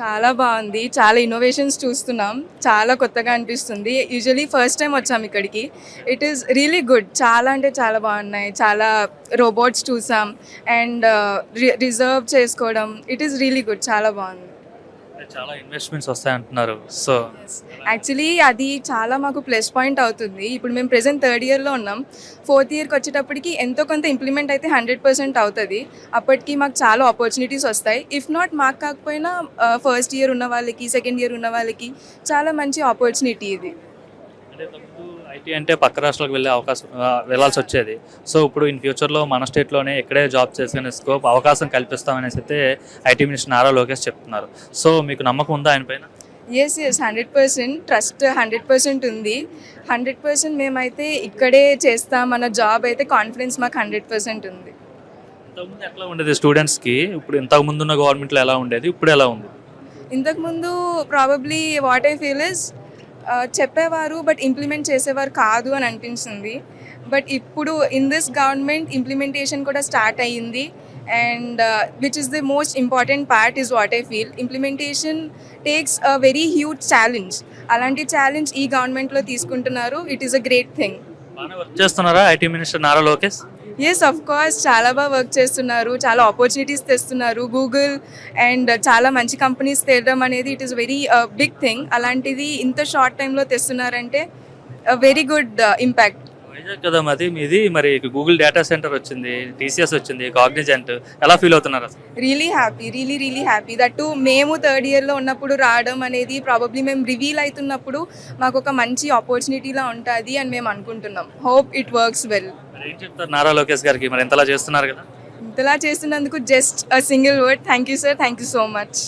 చాలా బాగుంది. చాలా ఇన్నోవేషన్స్ చూస్తున్నాం. చాలా కొత్తగా అనిపిస్తుంది. యూజువలీ ఫస్ట్ టైం వచ్చాం ఇక్కడికి. ఇట్ ఈస్ రియలీ గుడ్ చాలా అంటే చాలా బాగున్నాయి. చాలా రోబోట్స్ చూసాం. అండ్ రిజర్వ్ uh, చేసుకోవడం. ఇట్ ఈస్ రియలీ గుడ్ చాలా బాగుంది. చాలా ఇన్వెస్ట్మెంట్స్ వస్తాయంటున్నారు. సో యాక్చువల్లీ అది చాలా మాకు ప్లస్ పాయింట్ అవుతుంది. ఇప్పుడు మేము ప్రెసెంట్ థర్డ్ ఇయర్లో ఉన్నాం. ఫోర్త్ ఇయర్కి వచ్చేటప్పటికి ఎంతో కొంత ఇంప్లిమెంట్ అయితే హండ్రెడ్ పర్సెంట్ అవుతుంది. అప్పటికి మాకు చాలా ఆపర్చునిటీస్ వస్తాయి. ఇఫ్ నాట్ మాకు కాకపోయినా ఫస్ట్ ఇయర్ ఉన్న వాళ్ళకి సెకండ్ ఇయర్ ఉన్న వాళ్ళకి చాలా మంచి ఆపర్చునిటీ ఇది. అంటే ఐటీ అంటే పక్క రాష్ట్రాలకు వెళ్ళే అవకాశం వెళ్ళాల్సి వచ్చేది. సో ఇప్పుడు ఇన్ ఫ్యూచర్లో మన స్టేట్లోనే ఇక్కడే జాబ్ చేసుకునే స్కోప్ అవకాశం కల్పిస్తామనేసి అయితే ఐటీ మినిస్టర్ నారా లోకేష్ చెప్తున్నారు. సో మీకు నమ్మకం ఉందా ఆయన పైన? Yes yes hundred percent trust hundred percent ఉంది. హండ్రెడ్ పర్సెంట్ మేమైతే ఇక్కడే చేస్తామన్న జాబ్ అయితే కాన్ఫిడెన్స్ మాకు హండ్రెడ్ పర్సెంట్ ఉంది. ఇంతకుముందు ఎట్లా ఉండేది స్టూడెంట్స్కి? ఇప్పుడు ఇంతకు ముందు ఉన్న గవర్నమెంట్లో ఎలా ఉండేది? ఇప్పుడు ఎలా ఉంది? ఇంతకుముందు probably what I feel is చెప్పేవారు బట్ ఇంప్లిమెంట్ చేసేవారు కాదు అని అనిపించింది. బట్ ఇప్పుడు ఇన్ దిస్ గవర్నమెంట్ ఇంప్లిమెంటేషన్ కూడా స్టార్ట్ అయ్యింది. And which is the most important part is what I feel implementation takes a very huge challenge అలాంటి ఛాలెంజ్ ఈ గవర్నమెంట్లో తీసుకుంటున్నారు. It is a great thing చేస్తున్నారా IT minister Nara Lokesh? Yes of course చాలా బాగా work చేస్తున్నారు. చాలా opportunities తెస్తున్నారు. గూగుల్ అండ్ చాలా మంచి కంపెనీస్ తేవడం అనేది it is very big thing అలాంటిది ఇంత షార్ట్ టైంలో తెస్తున్నారంటే వెరీ గుడ్ ఇంపాక్ట్ వైజాగ్ కదా మాది మీది మరి గూగుల్ డేటా సెంటర్ వచ్చింది టీసీఎస్ వచ్చింది కాగ్నిజెంట్ ఎలా ఫీల్ అవుతున్నారు అసలు? Really happy really really happy that మేము థర్డ్ ఇయర్లో ఉన్నప్పుడు రావడం అనేది ప్రాబబ్లీ మేము రివీల్ అవుతున్నప్పుడు మాకు ఒక మంచి ఆపర్చునిటీలా ఉంటుంది అని మేము అనుకుంటున్నాం. హోప్ ఇట్ వర్క్స్ వెల్ మరి ఏం చెప్తారు నారా లోకేష్ గారికి? మరి ఎంతలా చేస్తున్నారు కదా? ఇంతలా చేస్తున్నందుకు just a single word thank you sir thank you so much